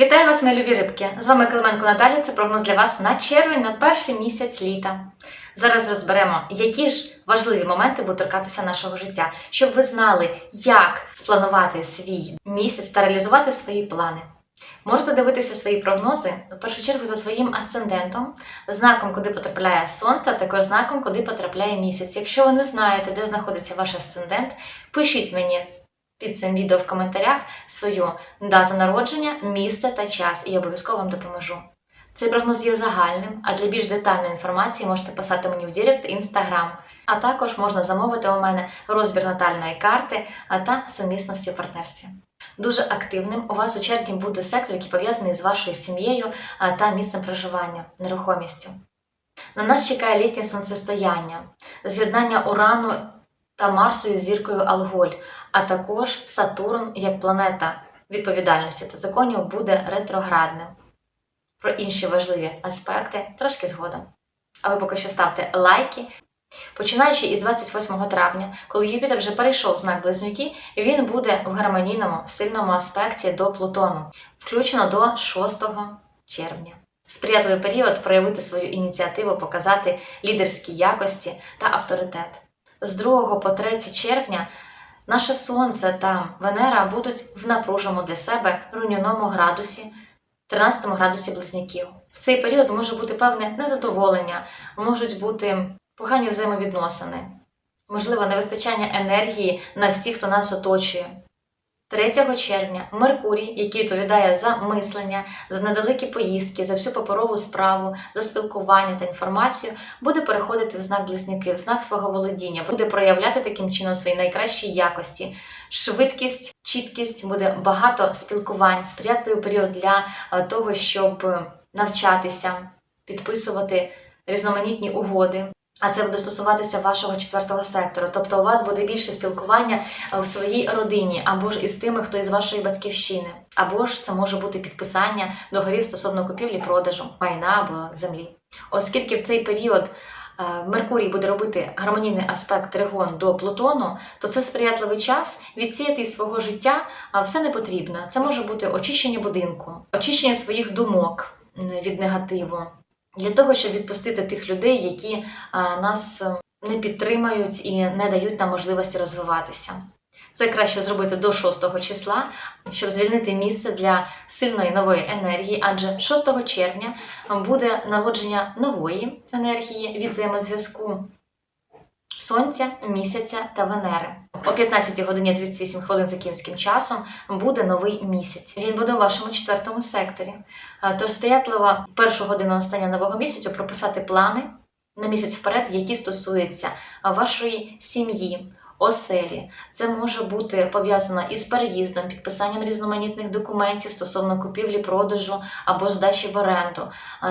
Вітаю вас, мої любі рибки! З вами Клименко Наталя. Це прогноз для вас на червень, на перший місяць літа. Зараз розберемо, які ж важливі моменти будуть торкатися нашого життя, щоб ви знали, як спланувати свій місяць та реалізувати свої плани. Можете дивитися свої прогнози в першу чергу за своїм асцендентом, знаком, куди потрапляє сонце, а також знаком, куди потрапляє місяць. Якщо ви не знаєте, де знаходиться ваш асцендент, пишіть мені під цим відео в коментарях свою дату народження, місце та час, і я обов'язково вам допоможу. Цей прогноз є загальним, а для більш детальної інформації можете писати мені в Директ Інстаграм. А також можна замовити у мене розбір натальної карти та сумісності в партнерстві. Дуже активним у вас у червні буде сектор, який пов'язаний з вашою сім'єю та місцем проживання, нерухомістю. На нас чекає літнє сонцестояння, з'єднання Урану та Марсу із зіркою Алголь, а також Сатурн як планета відповідальності та законів буде ретроградним. Про інші важливі аспекти трошки згодом. А ви поки що ставте лайки. Починаючи із 28 травня, коли Юпітер вже перейшов знак Близнюки, він буде в гармонійному сильному аспекті до Плутону, включно до 6 червня. Сприятливий період проявити свою ініціативу, показати лідерські якості та авторитет. З 2 по 3 червня наше Сонце та Венера будуть в напруженому для себе руйнівному градусі, 13 градусі близняків. В цей період може бути певне незадоволення, можуть бути погані взаємовідносини, можливо, невистачання енергії на всіх, хто нас оточує. 3 червня Меркурій, який відповідає за мислення, за недалекі поїздки, за всю паперову справу, за спілкування та інформацію, буде переходити в знак близнюки, в знак свого володіння, буде проявляти таким чином свої найкращі якості, швидкість, чіткість, буде багато спілкувань, сприятливий період для е, того, щоб е, навчатися, підписувати різноманітні угоди. А це буде стосуватися вашого четвертого сектору. Тобто у вас буде більше спілкування е, в своїй родині, або ж із тими, хто із вашої батьківщини, або ж це може бути підписання договорів стосовно купівлі, продажу, майна або землі. Оскільки в цей період е, Меркурій буде робити гармонійний аспект тригон до Плутону, то це сприятливий час відсіяти із свого життя все не потрібно. Це може бути очищення будинку, очищення своїх думок від негативу для того, щоб відпустити тих людей, які нас е, не підтримають і не дають нам можливості розвиватися. Це краще зробити до 6 числа, щоб звільнити місце для сильної нової енергії, адже 6 червня буде народження нової енергії від взаємозв'язку Сонця, місяця та Венери. О 15 годині 38 хвилин за київським часом буде новий місяць. Він буде у вашому четвертому секторі. А, Тож сприятливо першу годину настання нового місяця прописати плани на місяць вперед, які стосуються вашої сім'ї. Оселі це може бути пов'язано із переїздом, підписанням різноманітних документів стосовно купівлі, продажу або здачі в оренду.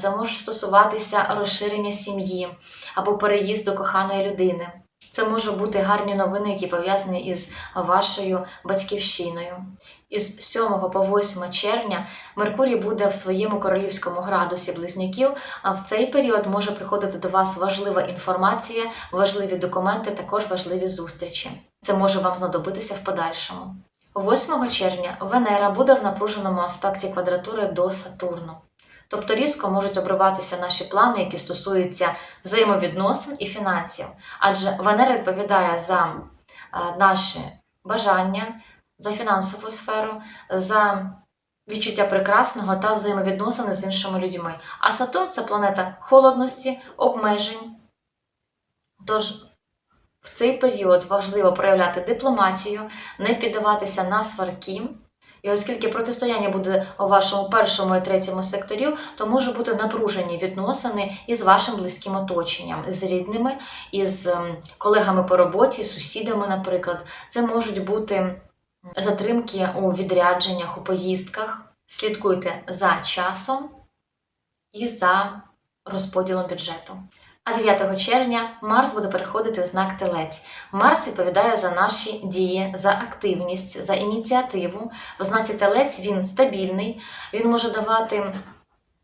Це може стосуватися розширення сім'ї або переїзду коханої людини. Це може бути гарні новини, які пов'язані із вашою батьківщиною. Із 7 по 8 червня Меркурій буде в своєму королівському градусі близнюків, а в цей період може приходити до вас важлива інформація, важливі документи, також важливі зустрічі. Це може вам знадобитися в подальшому. 8 червня Венера буде в напруженому аспекті квадратури до Сатурну. Тобто різко можуть обриватися наші плани, які стосуються взаємовідносин і фінансів. Адже Венера відповідає за наші бажання, за фінансову сферу, за відчуття прекрасного та взаємовідносини з іншими людьми. А Сатурн це планета холодності, обмежень. Тож в цей період важливо проявляти дипломатію, не піддаватися на сварки. І оскільки протистояння буде у вашому першому і третьому секторі, то може бути напружені відносини із вашим близьким оточенням, з рідними, із ем, колегами по роботі, сусідами, наприклад. Це можуть бути затримки у відрядженнях, у поїздках. Слідкуйте за часом і за розподілом бюджету. А 9 червня Марс буде переходити в знак Телець. Марс відповідає за наші дії, за активність, за ініціативу. В знаці Телець він стабільний, він може давати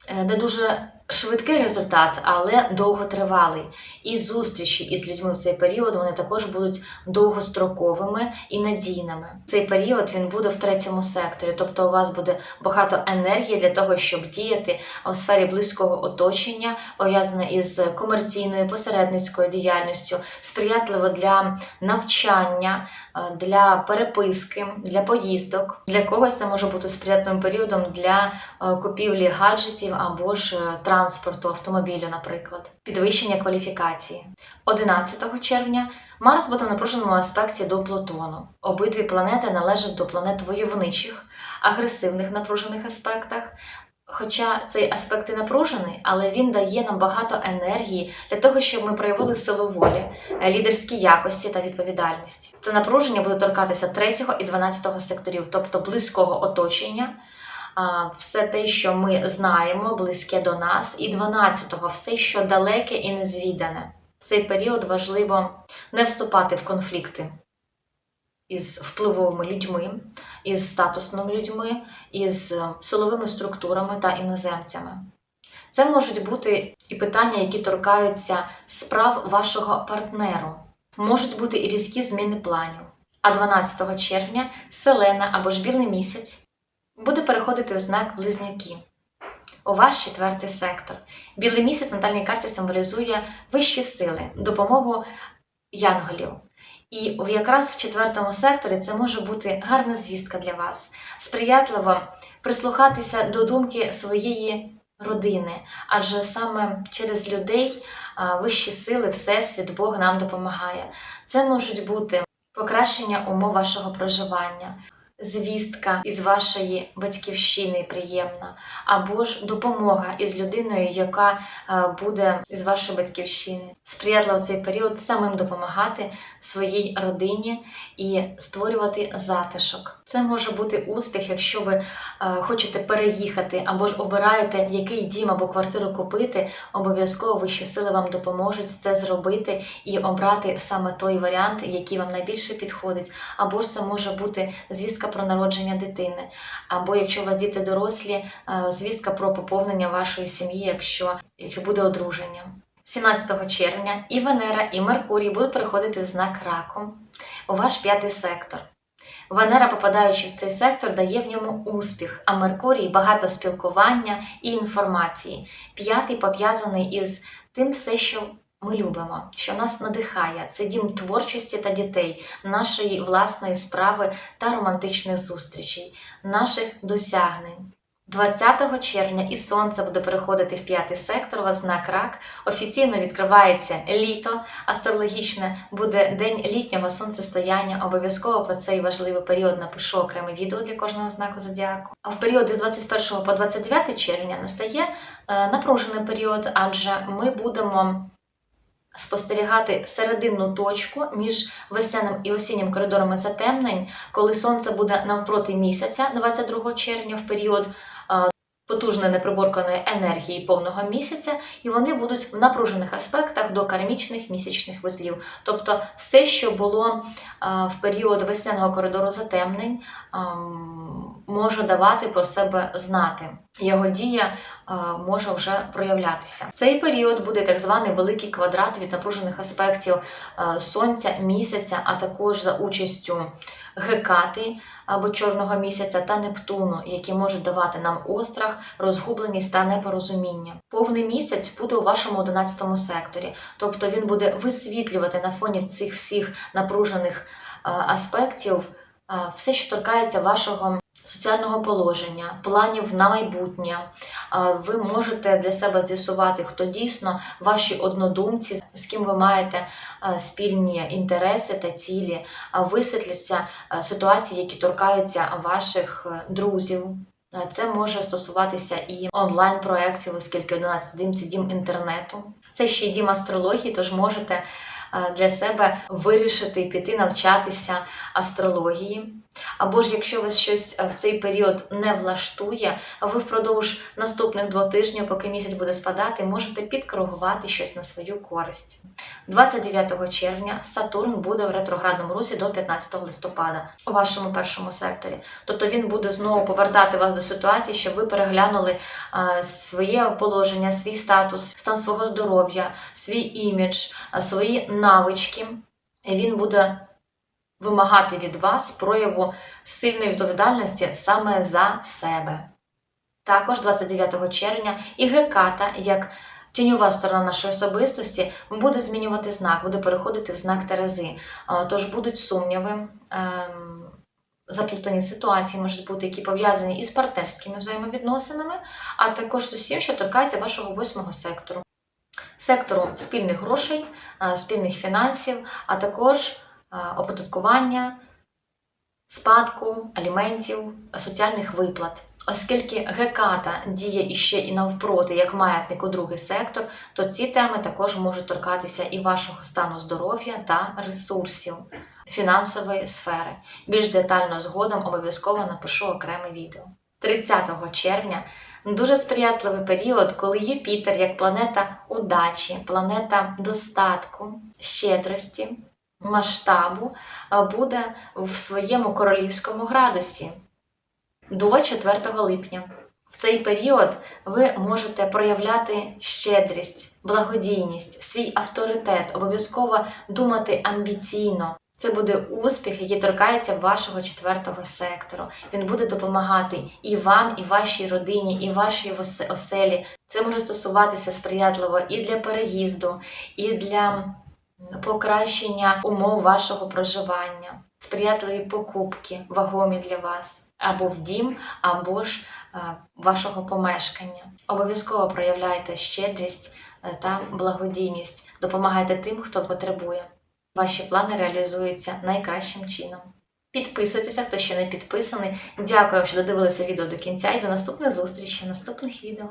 е, не дуже швидкий результат, але довготривалий. І зустрічі із людьми в цей період вони також будуть довгостроковими і надійними. Цей період він буде в третьому секторі, тобто у вас буде багато енергії для того, щоб діяти у сфері близького оточення, пов'язане із комерційною посередницькою діяльністю, сприятливо для навчання, е, для переписки, для поїздок. Для когось це може бути сприятливим періодом для е, купівлі гаджетів або ж е, транспорту, автомобілю, наприклад, підвищення кваліфікації. 11 червня Марс буде в напруженому аспекті до Плутону. Обидві планети належать до планет войовничих, агресивних напружених аспектах. Хоча цей аспект і напружений, але він дає нам багато енергії для того, щоб ми проявили силу волі, лідерські якості та відповідальність. Це напруження буде торкатися 3 і 12 секторів, тобто близького оточення, все те, що ми знаємо, близьке до нас, і 12-го все, що далеке і незвідане. В цей період важливо не вступати в конфлікти із впливовими людьми, із статусними людьми, із е, силовими структурами та іноземцями. Це можуть бути і питання, які торкаються справ вашого партнеру, можуть бути і різкі зміни планів. А 12 червня Селена або ж білий місяць буде переходити знак близнюки. У ваш четвертий сектор. Білий місяць на натальній карті символізує вищі сили, допомогу янголів. І якраз в четвертому секторі це може бути гарна звістка для вас, сприятливо прислухатися до думки своєї родини, адже саме через людей вищі сили, Всесвіт, Бог нам допомагає. Це можуть бути покращення умов вашого проживання, звістка із вашої батьківщини приємна, або ж допомога із людиною, яка е, буде із вашої батьківщини. Сприятливо в цей період самим допомагати своїй родині і створювати затишок. Це може бути успіх, якщо ви е, хочете переїхати або ж обираєте, який дім або квартиру купити. Обов'язково вищі сили вам допоможуть це зробити і обрати саме той варіант, який вам найбільше підходить. Або ж це може бути звістка про народження дитини, або якщо у вас діти дорослі, е, звістка про поповнення вашої сім'ї, якщо, якщо буде одруження. 17 червня і Венера, і Меркурій будуть переходити в знак раку у ваш п'ятий сектор. Венера, попадаючи в цей сектор, дає в ньому успіх, а Меркурій багато спілкування і інформації. П'ятий пов'язаний із тим все, що ми любимо, що нас надихає. Це дім творчості та дітей, нашої власної справи та романтичних зустрічей, наших досягнень. 20 червня і сонце буде переходити в п'ятий сектор, вас знак рак. Офіційно відкривається літо астрологічне, буде день літнього сонцестояння. Обов'язково про цей важливий період напишу окреме відео для кожного знаку зодіаку. А в періоди з 21 по 29 червня настає е, напружений період, адже ми будемо спостерігати серединну точку між весняним і осіннім коридорами затемнень, коли сонце буде навпроти місяця 22 червня в період потужної неприборканої енергії повного місяця, і вони будуть в напружених аспектах до кармічних місячних вузлів. Тобто все, що було в період весняного коридору затемнень, ем, може давати про себе знати. Його дія може вже проявлятися. Цей період буде так званий великий квадрат від напружених аспектів е, сонця, місяця, а також за участю Гекати або чорного місяця та Нептуну, які можуть давати нам острах, розгубленість та непорозуміння. Повний місяць буде у вашому 11 секторі, тобто він буде висвітлювати на фоні цих всіх напружених е, аспектів е, все, що торкається вашого соціального положення, планів на майбутнє. Ви можете для себе з'ясувати, хто дійсно ваші однодумці, з ким ви маєте спільні інтереси та цілі. Висвітляться ситуації, які торкаються ваших е, друзів. Це може стосуватися і онлайн-проєктів, оскільки 11 дім це дім інтернету. Це ще й дім астрології, тож можете для себе вирішити піти навчатися астрології. Або ж якщо вас щось е, в цей період не влаштує, ви впродовж наступних двох тижнів, поки місяць буде спадати, можете підкоригувати щось на свою користь. 29 червня Сатурн буде в ретроградному русі до 15 листопада у вашому першому секторі. Тобто він буде знову повертати вас до ситуації, щоб ви переглянули е, своє положення, свій статус, стан свого здоров'я, свій імідж, е, свої навички. І він буде вимагати від вас прояву сильної відповідальності саме за себе. Також 29 червня і Геката, як тіньова сторона нашої особистості, буде змінювати знак, буде переходити в знак Терези. Тож будуть сумніви, ем, заплутані ситуації можуть бути, які пов'язані із партнерськими взаємовідносинами, а також з усім, що торкається вашого восьмого сектору. Сектору спільних грошей, спільних фінансів, а також оподаткування, спадку, аліментів, соціальних виплат. Оскільки геката діє іще і навпроти, як маятник у другий сектор, то ці теми також можуть торкатися і вашого стану здоров'я та ресурсів фінансової сфери. Більш детально згодом обов'язково напишу окреме відео. 30 червня дуже сприятливий період, коли Юпітер, як планета удачі, планета достатку, щедрості, масштабу, е, буде в своєму королівському градусі до 4 липня. В цей період ви можете проявляти щедрість, благодійність, свій авторитет, обов'язково думати амбіційно. Це буде успіх, який торкається вашого четвертого сектору. Він буде допомагати і вам, і вашій родині, і вашій оселі. Це може стосуватися сприятливо і для переїзду, і для покращення умов вашого проживання, сприятливі покупки, вагомі для вас, або в дім, або ж е, вашого помешкання. Обов'язково проявляйте щедрість е, та благодійність, допомагайте тим, хто потребує. Ваші плани реалізуються найкращим чином. Підписуйтеся, хто ще не підписаний. Дякую, що додивилися відео до кінця і до наступних зустрічей, наступних відео.